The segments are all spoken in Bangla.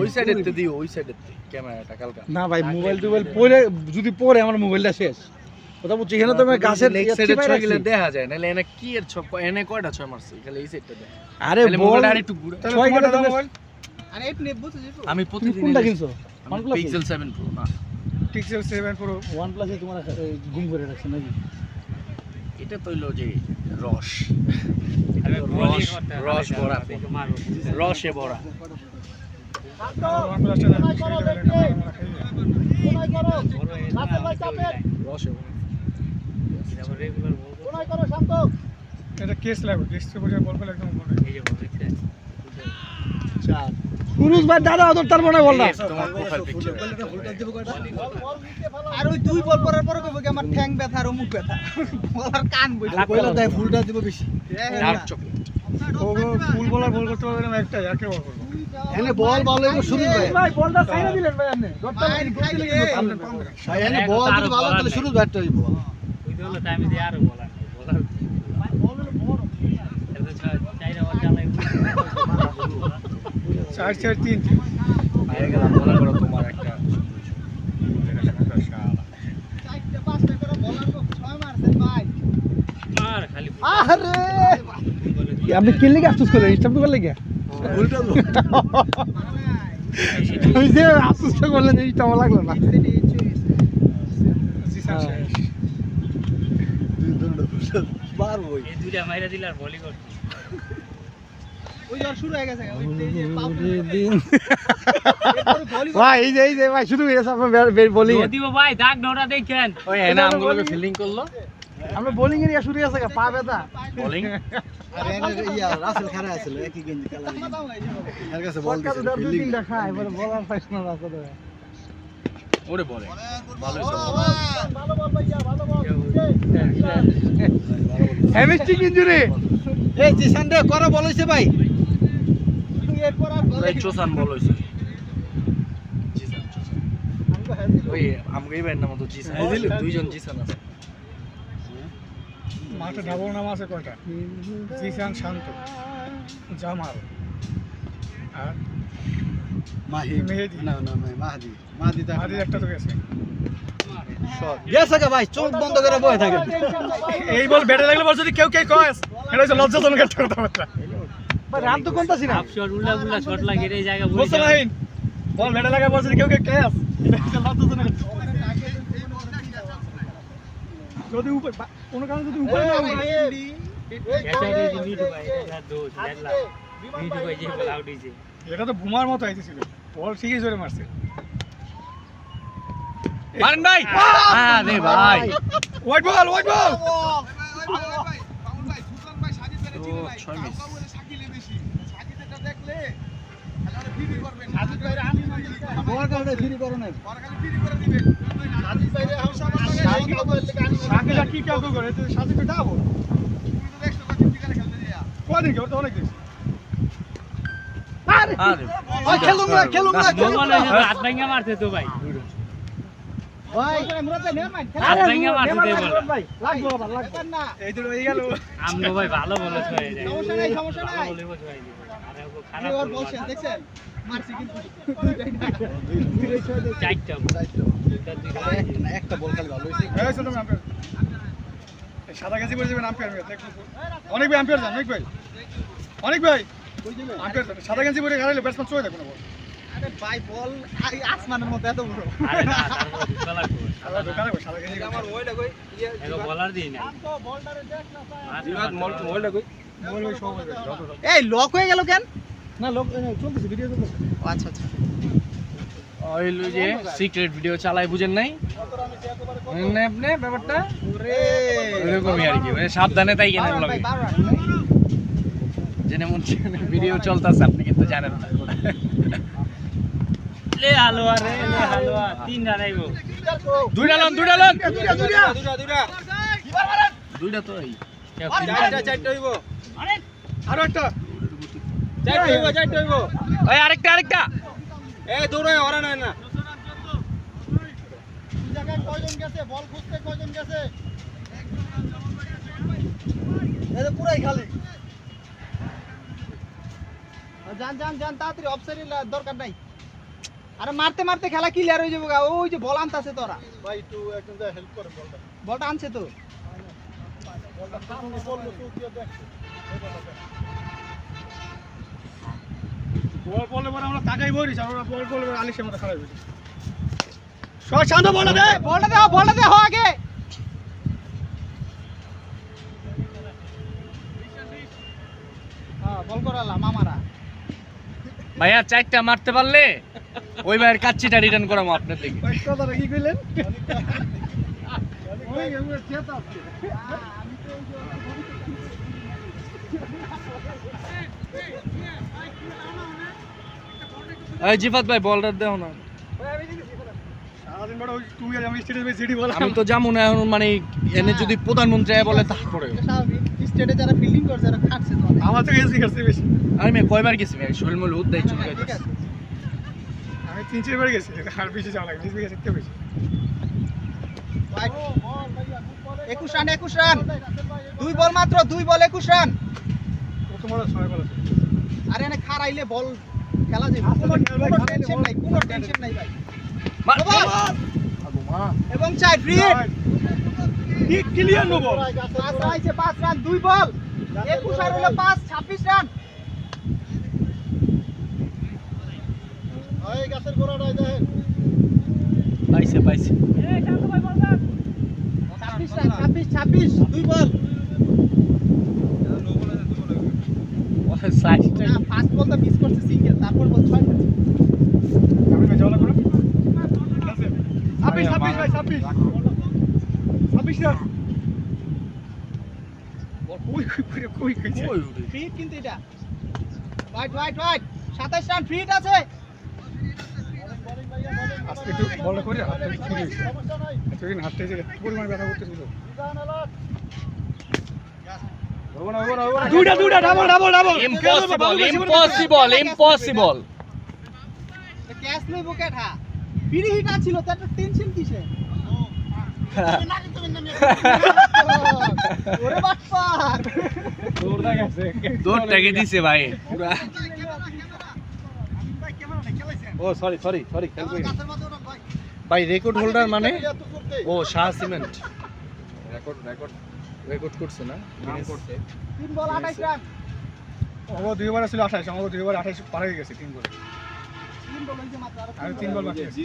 ওই দিও ওই ক্যামেরাটা কালকা। না ভাই মোবাইল টোবাইল পরে যদি পরে আমার মোবাইলটা শেষ। কথা বলছি এখানে তো আমি গাছের লেগ ইয়ে ছয় গেলে দেখা যায় নাহলে এনে কি এর ছয় এনে কয়টা ছয় মারছে? খালি এই সাইডটা দেখ। আরে বল। মোবাইলটা আরেকটু ঘুরে ছয় গেলে তুমি আমি প্রতিদিন কোনটা কিনছো? OnePlus? পিক্সেল 7 প্রো না। পিক্সেল সেভেন প্রো ওয়ান প্লাসে তোমার এই, করে রাখছে নাকি? এটা তো হইল যে রস। রস রস ভরা রসে ভরা ওয়ান প্লাসটা রসে ভরা এটা কেস লাগবে কেস তো একদম বলে। পুরুষ ভাই দাদা ওদের তার মনে বল না। এই তোমার প্রোফাইল পিকচার আর ওই দুই বল পরার পরে কইব আমার ঠ্যাং ব্যথা আর অমুক ব্যথা। বলার কান বই কইলা দেয় ফুলটা দিব বেশি। ডার্ক চকলেট ও ফুল বলার বল করতে পারবে না একটাই একে বল করব। এনে বল বল হইবো শুরু ভাই। ভাই বলটা সাইরা দিলেন ভাই আপনি। ভাই এনে বল যদি ভালো তাহলে শুরু ব্যাটটা হইবো। চার চার তিন। বাইরে গেলাম মনে করো তোমার একটা চারটে পাঁচটা করে বলার মারছেন ভাই। আরে আপনি কিনলে কি আফসোস করলেন স্টাফ করলে কি? উল্টা ওই যে করলেন এইটা আমার লাগল না। হ্যাঁ। হয়ে ভাই এই যে এই যে ভাই শুরু হয়ে গেছে আপনার বোলিং। ওই এনে আমগুলোকে ফিল্ডিং করল। আমরা বোলিং এর ইয়া শুরু হয়ে গেছে পা ব্যথা। বোলিং চাকমা দাও না, এই যে। এর কাছে বল দিছে ফিল্ডিং দেখা এবারে বলার পাইছ না রাস্তা ওরে বলে ভালো ভালো বল ভাইয়া ভালো বল হ্যামস্ট্রিং ইনজুরি এই জিসান রে করে বলেছে ভাই। এরপর আর বলে চোসান বল হইছে জিসান চোসান। ওই আমগো নাম তো জিসান। দুইজন জিসান আছে। মাঠে ডাবল নাম আছে কয়টা? জিসান শান্ত জামাল আর মাহি মেহেদি। না না মাহাদি। মাহাদি মাদির একটা তো গেছে। গেছে ভাই চোখ বন্ধ করে থাকে। এই বল ব্যাটে লাগলে বল যদি কেউ কেউ কয় এটা হচ্ছে লজ্জাজনক একটা কথাবার্তা। ভাই রান তো কোনটা বল ব্যাটে লাগা বল যদি কেউ কেউ ক্যাচ এটা হচ্ছে লজ্জাজনক। যদি উপরে বা- কোনো কারণে যদি উপরে না উঠে, এটা তো বুমার মতো আইতেছিল। বল ঠিকই জোরে মারছে। মারেন ভাই আরে ভাই। White ball white ball. ছয় মিস বল কাউকে ফ্রি করো না সাকিলা কি কেউ কেউ করে? তুই সাথে তো ডাবো কদিন কেউ তো অনেক দিন আরে! ওই খেলুম না খেলুম না খেলুম না। ভাই। মুরাদ ভাই নেন মাইন আরে ভাই। লাগবো আবার লাগবো। না এই দুটো হয়ে গেল। সমস্যা নাই সমস্যা নাই। দেখছেন? একটা বল খালি ভালো সাদা গেছি যাবেন আম্পায়ার অনেক ভাই আম্পায়ার যান অনেক ভাই। অনেক ভাই। আম্পায়ার যান সাদা গেছি গাড়াইলে ব্যাটসম্যান চলে বল। ভাই বল। আসমানের মধ্যে এত বড়। আমার ওইটা কই বলটারে দেখ। না। এই লক হয়ে গেল কেন? না লোক চলতেছে ভিডিও চলতেছে। আচ্ছা আচ্ছা। যে সিক্রেট ভিডিও চালাই বুঝেন নাই? আপনি ব্যাপারটা। ওরে। আর কি মানে সাবধানে তাই কেন বারো রান লাগে। ভাই, বারো রান। জেনে মন ভিডিও চলতেছে আপনি কিন্তু জানেন না। দুইটা লন দুইটা লন। দুইটা তো এই। আরও একটা। ওই আরেকটা আরেকটা। কয়জন গেছে বল খুঁজতে কয়জন গেছে পুরাই খালি। যান যান যান তাড়াতাড়ি অফসাইডের দরকার নাই। আরে মারতে মারতে খেলা ক্লিয়ার হয়ে যাব গা। ওই যে বল আনতাছে তোরা। ভাই একটু একজন হেল্প করেন বলটা। বলটা আনছে তো। বলটা সামনে বলল তো দিয়ে দেখছে বল বলে পরে আমরা তাকাই বলিস আর ওরা বল বলে আলিশের মতো খারাপ হয়েছে সব শান্ত বলে দে আগে হ্যাঁ বল করালাম মামারা ভাইয়া চারটা মারতে পারলে ওই ভাইয়ের কাচ্চিটা রিটার্ন করাবো আপনার দিকে ভাই কথাটা কি কইলেন চেত আছে এই জিফাত ভাই বলটা দেও না। আমি তো যাব না এখন মানে এনে যদি প্রধানমন্ত্রী আয় বলে তারপরে স্টেটে যারা ফিল্ডিং করছে যারা খাটছে আমার থেকে এসি করছে বেশি। আমি কয়বার গেছি ভাই? শরীর মূল উদ্দাই চুল ঠিক আছে। আমি তিন চারবার গেছি আর বেশি যাওয়া লাগে গেছে বেশি। একুশ রান একুশ রান। দুই বল মাত্র দুই বল একুশ রান। কত ছয় বল আছে? আর এনে খারাইলে বল খেলা যাবে। কোনো কোনো টেনশন নাই কোনো টেনশন নাই ভাই। এবং চাই ফ্রি ঠিক ক্লিয়ার নো বল পাঁচ রাইছে পাঁচ রান দুই বল। একুশ আর হলো পাঁচ ছাব্বিশ রান। গাছের গোড়াটাই দেখেন। পাইছে পাইছে। ছাব্বিশ রান ছাব্বিশ ছাব্বিশ। দুই বল। সাইজটা বল তো মিস করছে সিঙ্গেল তারপর বল ছয় ছাব্বিশ ছাব্বিশ ভাই ছাব্বিশ ছাব্বিশ রান কই কই কই কই কইছে ফ্রি কিন্তু এটা। রাইট রাইট রাইট সাতাশ রান ফ্রি আছে। আজকে একটু বলটা করে হাতটা ফিরে হাতটা পরিমাণ ব্যথা করতেছিল। দুইটা দুইটা double double double impossible impossible impossible cash লই বুকেট ফ্রি হিট আছিল তো একটা টেনশন কিসে? দৌড়টাকে দিছে ভাই? ও সরি সরি সরি ভাই রেকর্ড হোল্ডার মানে? ও Shah cement record record record করছে না? করছে তিন বল আঠাইশ রান। ও দুইবার ছিল আঠাশ আমার দুইবার আঠাশ পার হয়ে গেছে তিন বল। হইছে মাত্র আরও তিন বল বাকি আছে।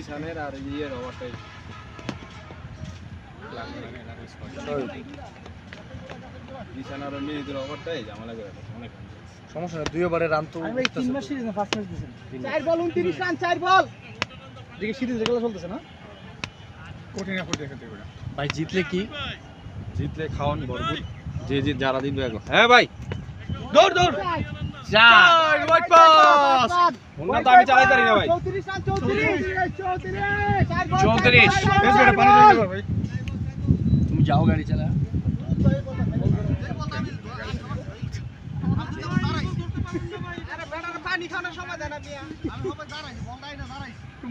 সমস্যা দুই ওভারে রান তো। সিরিজ না চার বল রান চার বল। দেখি সিরিজ রেগুলার চলতেছে না? কঠিন ভাই জিতলে কি? জিতলে খাওয়ান ভরপুর যে যে যারা দিন হ্যাঁ ভাই। দৌড় দৌড়। চা হোন্ডা তো আমি চালাই না ভাই। চৌত্রিশ। রান চৌত্রিশ চার বল, চৌত্রিশ। চার বল, বেশ চার বেটা পানি বল। দিয়ে ভাই। তুমি যাও গাড়ি চালা।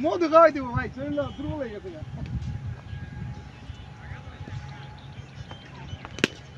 মধু খাওয়াই দিব ভাই শরীর দুর্বল হয়ে গেছে।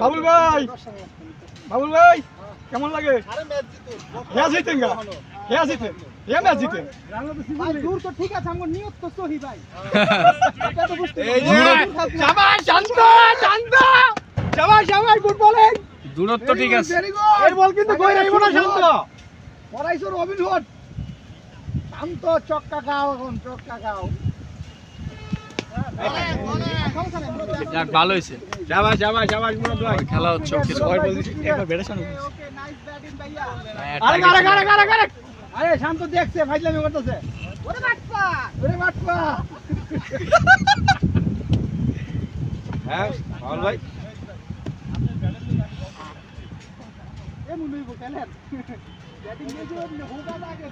বাবুল ভাই! বাবুল ভাই! কেমন লাগে? হ্যাঁ জিতেন গা। হ্যাঁ জিতেন। হ্যাঁ ম্যাচ জিতেন। দূর তো ঠিক আছে আমার নিয়ত তো সহি ভাই। এটা তো বুঝতে এই যে, শাবাশ শান্ত শান্ত শাবাশ শাবাশ গুড বলিং দূরত্ব ঠিক আছে। এই বল কিন্তু কই রাখব না শান্ত পড়াইছো রবিন হুড শান্ত চক্কা খাও এখন চক্কা খাও যাক ভালো হয়েছে। খেলা হচ্ছে ওকে একবার বেড়ে শান্ত ওকে নাইস ব্যাটিং ভাইয়া। আরে আরে আরে আরে আরে আরে শান্ত দেখছে ফাইজলামি করতেছে। ওরে বাটপা। ওরে বাটপা। হ্যাঁ ভালো ভাই। এ মুনুই বকেলেন ব্যাটিং দিয়ে হোগা লাগে।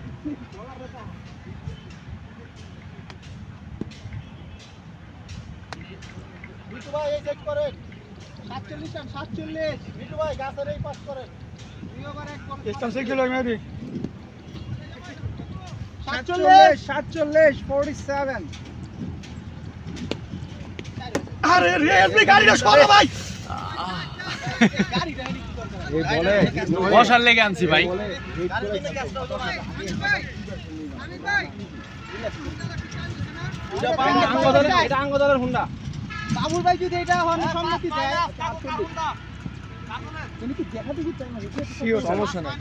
মিটু ভাই এই চেক করেন। সাতচল্লিশ রান সাতচল্লিশ। মিটু ভাই গাছের এই পাস করেন। সাতচল্লিশ। সাতচল্লিশ ফোর্টি সেভেন আরে রেসবি গাড়িটা সরো ভাই। এই বলে বসার লেগে আনছি ভাই। হুন্ডা। বাবুল ভাই যদি এটা হন সম্মতি দেয়? তুমি কি দেখা দেখি চাই না সমস্যা নাই।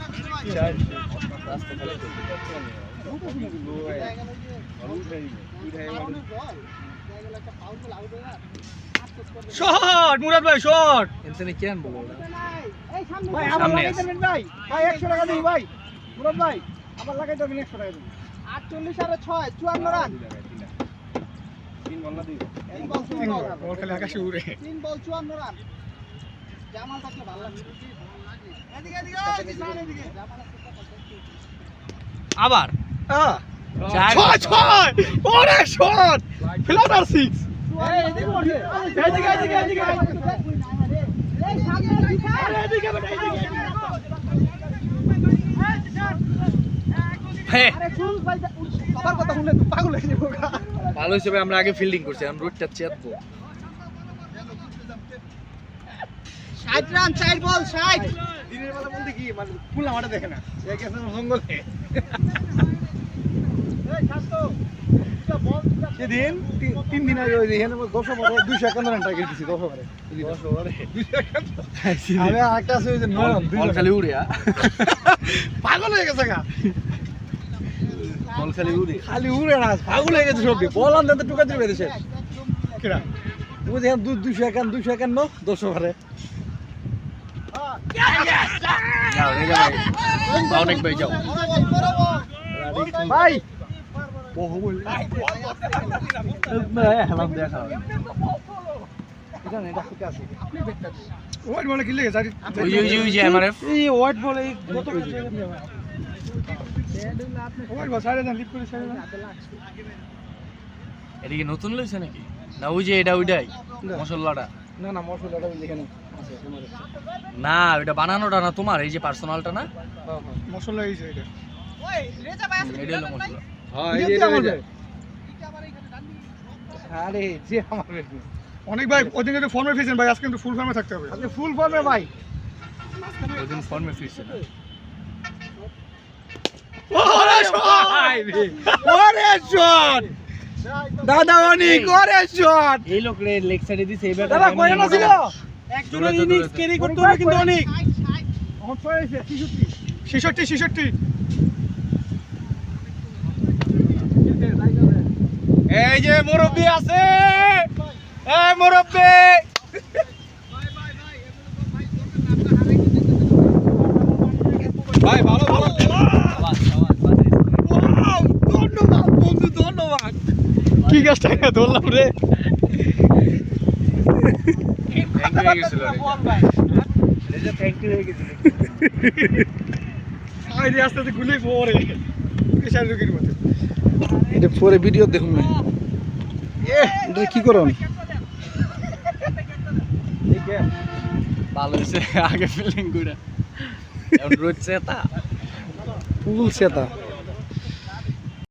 শট মুরাদ ভাই কেন বলো ভাই আমার। লাগাই দেবেন ভাই। ভাই একশো টাকা দিই ভাই। মুরাদ ভাই আমার লাগাই দেবেন একশো টাকা দিন আটচল্লিশ আর ছয় চুয়ান্ন রান। তিন বল তিন বল বল খালি আকাশে উড়ে। তিন বল চুয়ান্ন রান। জামাল থাকলে ভালো লাগবে এদিকে এদিকে এদিকে জামাল আছে তো কথা। আবার চার। ছয় ছয়। ওরে শট! ফ্লাটার সিক্স এদিকে এদিকে, এদিকে, এদিকে। সবার কথা শুনলে তো পাগল হয়ে যাব ভালো হিসেবে আমরা আগে ফিল্ডিং করছি চেতবো ষাট রান বল ষাট। দিনের বেলা বলতে কি মানে ফুল আমাটা দেখে না। সে গেছে জঙ্গলে সেদিন তিন- তিন দিন আগে ওই যে এখানে দশ ওভারে দুইশো একান্ন রান টার্গেট দিছি দশ ওভারে। দশ ওভারে? আমি একটা আছে ওই যে নয়ন বল খালি উড়ে পাগল হয়ে গেছে গা। বল খালি উড়ে খালি উড়ে না পাগল হয়ে গেছে সব বল আনতে টুকা দিবে দেশে কেডা তুমি দেখেন দুইশো একান্ন দুইশো একান্ন দশ ওভারে যাও অনেক ভাই যাও ভাই হেলাম দেখা ওয়াইড বলে কি লেগে জারি ওই যে- ওই যে ওই যে এমআরএফ এই হোয়াইট বল এই নতুন লইছে নাকি? না ওই যে এটা ওইটাই মশলাটা। না না মশলাটা ওই যেখানে না ওইটা বানানোটা না তোমার এই যে পার্সোনালটা না? হ্যাঁ হ্যাঁ মশলা এই যে এটা। ওই, রেজা ভাই আছে, এটা হলো মশলা। হ্যাঁ এই যে এটা। আরে যে আমার অনেক ভাই ওদিন একটু ফর্মে ফেসেন ভাই আজকে কিন্তু ফুল ফর্মে থাকতে হবে। আপনি ফুল ফর্মে ভাই। ফর্মে ফিরছে ওরে শট দাদা অনেক ওরে শট এই লোক রে লেগ সাইডে দিছে এই দাদা কই না ছিল একজনের innings ক্যারি করতে হবে কিন্তু অনেক ষাট, ষাট। এখন ছয় হয়েছে 63 ছেষট্টি ছেষট্টি এই যে মুরব্বি আছে এই মুরব্বি ভাই ভালো ভালো ধন্যবাদ বন্ধু ধন্যবাদ কি গাছটা ধরলাম রে এটা পরে ভিডিও দেখুন না এটা কি করুন? ভালো হয়েছে আগে ফিল্ডিং করে। রোজ চেতা ফুল সেতা